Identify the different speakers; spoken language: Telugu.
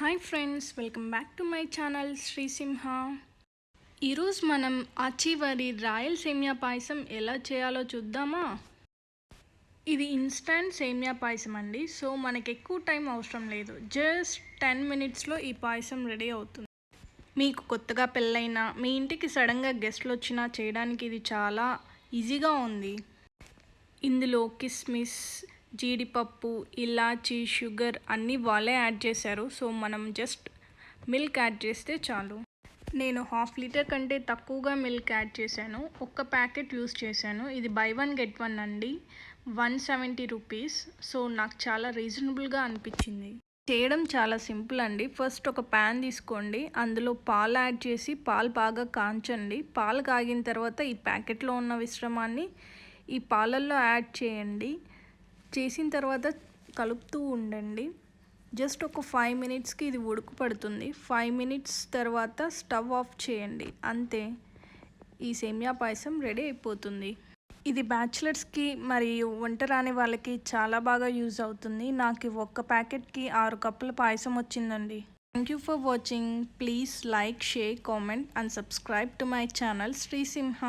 Speaker 1: Hi friends welcome back to my channel Srisimha ఈరోజు మనం ఆచివరి రాయల్ సేమియా పాయసం ఎలా చేయాలో చూద్దామా? ఇది ఇన్స్టంట్ సేమియా పాయసం అండి. సో మనకి ఎక్కువ టైం అవసరం లేదు. జస్ట్ టెన్ మినిట్స్లో ఈ పాయసం రెడీ అవుతుంది. మీకు కొత్తగా పెళ్ళైనా మీ ఇంటికి సడన్గా గెస్ట్లు వచ్చినా చేయడానికి ఇది చాలా ఈజీగా ఉంది. ఇందులో కిస్మిస్ జీడిపప్పు ఇలాచీ షుగర్ అన్నీ వాళ్ళే యాడ్ చేశారు. సో మనం జస్ట్ మిల్క్ యాడ్ చేస్తే చాలు. నేను హాఫ్ లీటర్ కంటే తక్కువగా మిల్క్ యాడ్ చేశాను. ఒక్క ప్యాకెట్ యూస్ చేశాను. ఇది బై వన్ గెట్ వన్ అండి. One seventy rupees. సో నాకు చాలా రీజనబుల్గా అనిపించింది. చేయడం చాలా సింపుల్ అండి. ఫస్ట్ ఒక ప్యాన్ తీసుకోండి. అందులో పాలు యాడ్ చేసి పాలు బాగా కాంచండి. పాలు కాగిన తర్వాత ఈ ప్యాకెట్లో ఉన్న మిశ్రమాన్ని ఈ పాలల్లో యాడ్ చేయండి. చేసిన తర్వాత కలుపుతూ ఉండండి. జస్ట్ ఒక ఫైవ్ మినిట్స్కి ఇది ఉడుకు పడుతుంది ఫైవ్ మినిట్స్ తర్వాత స్టవ్ ఆఫ్ చేయండి. అంతే. ఈ సేమియా పాయసం రెడీ అయిపోతుంది. ఇది బ్యాచిలర్స్కి మరియు వంట రాని వాళ్ళకి చాలా బాగా యూజ్ అవుతుంది. నాకు ఒక్క ప్యాకెట్కి ఆరు కప్పుల పాయసం వచ్చిందండి. Thank you for watching please like share comment and subscribe to my channel Srisimha